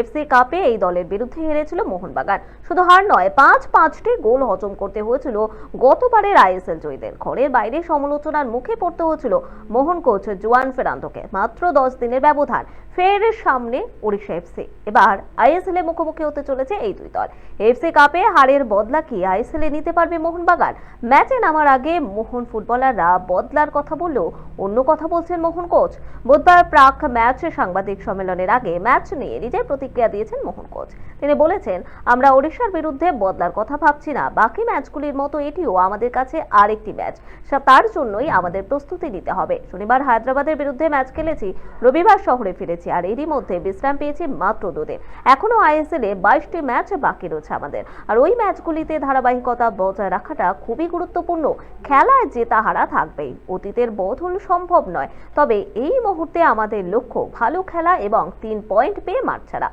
FC কাপে এই দলের বিরুদ্ধে হেরেছিল মোহনবাগান। শুধু হার নয়, পাঁচ পাঁচটি গোল হজম করতে হয়েছিল গতবারের আইএসএল জয়ীদের। ঘরের বাইরে সমালোচনার মুখে পড়তে হয়েছিল মোহন কোচ জুয়ান ফেরান্দোকে। মাত্র দশ দিনের ব্যবধান, ফের সামনে ওড়িশা এফসি। এবার আইএসএল এ মুখোমুখি হতে চলেছে এই দুই দল। এফসি কাপে হারের বদলা কি আইএসএল এ নিতে পারবে মোহনবাগান? ম্যাচে নামার আগে মোহন ফুটবলাররা বদলার কথা বললেও অন্য কথা বলছেন মোহন কোচ। বুধবার প্রাক ম্যাচ সাংবাদিক সম্মেলনের আগে ম্যাচ নিয়ে নিজের প্রতিক্রিয়া দিয়েছেন মোহন কোচ। তিনি বলেছেন, আমরা ওড়িশার বিরুদ্ধে বদলার কথা ভাবছি না। বাকি ম্যাচগুলির মতো এটিও আমাদের কাছে আরেকটি ম্যাচ। তার জন্যই আমাদের প্রস্তুতি নিতে হবে। শনিবার হায়দ্রাবাদের বিরুদ্ধে ম্যাচ খেলেছি, রবিবার শহরে ফিরেছি, আর এরই মধ্যে বিশ্রাম পেয়েছি মাত্র দুদিন। এখনও আইএসএল বাইশটি ম্যাচ বাকি রয়েছে আমাদের। আর ওই ম্যাচগুলিতে ধারাবাহিকতা বজায় রাখাটা খুবই গুরুত্বপূর্ণ। খেলায় জেতা হারা থাকবেই। অতীতের বদল সম্ভব নয়। তবে এই মুহূর্তে আমাদের লক্ষ্য ভালো খেলা এবং তিন পয়েন্ট পেয়ে মাঠ ছাড়া।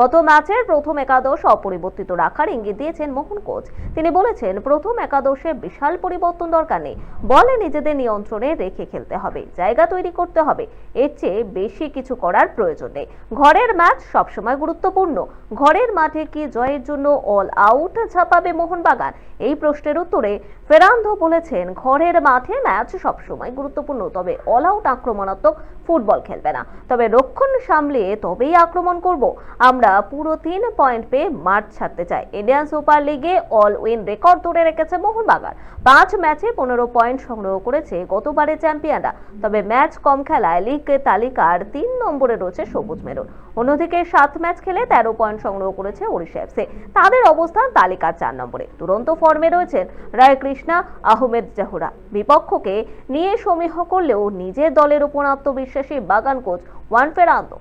গত ম্যাচের প্রথম একাদশ অপরিবর্তিত রাখার ইঙ্গিত দিয়েছেন মোহন কোচ। তিনি বলেছেন, প্রথম একাদশে বিশাল পরিবর্তন দরকার নেই। বলে নিজেদের নিয়ন্ত্রণে রেখে খেলতে হবে, জায়গা তৈরি করতে হবে। এর চেয়ে বেশি কিছু করার প্রয়োজন নেই। ঘরের ম্যাচ সবসময় গুরুত্বপূর্ণ। ঘরের মাঠে কি জয়ের জন্য অল আউট ঝাঁপাবে মোহনবাগান? এই প্রশ্নের উত্তরে ফেরান্ধো বলেছেন, ঘরের মাঠে ম্যাচ সবসময় গুরুত্বপূর্ণ, তবে অল আউট আক্রমণাত্মক ফুটবল খেলবে না। তবে রক্ষণ সামলিয়ে তবেই আক্রমণ করব। আমরা পুরো তিন পয়েন্ট পেয়ে মাঠ ছাড়তে চাই ইন্ডিয়ান সুপার লিগে অল উইন রেকর্ড ধরে রেখেছে মোহনবাগান। পাঁচ ম্যাচে পনেরো পয়েন্ট সংগ্রহ করেছে গতবারের চ্যাম্পিয়নরা। তবে ম্যাচ কম খেলায় লিগ তালিকার তিন নম্বরে রয়েছে সবুজ মেরুন। অন্যদিকে সাত ম্যাচ খেলে তেরো পয়েন্ট সংগ্রহ করেছে ওড়িশা এফসি তাদের অবস্থান তালিকার চার নম্বরে। দুরন্ত ফর্মে রয়েছেন রায় কৃষ্ণা আহমেদ জাহুরা। বিপক্ষকে নিয়ে সমীহ করলেও নিজের দলের উপর আত্মবিশ্বাসী বাগান কোচ ওয়ান ফেরান্দো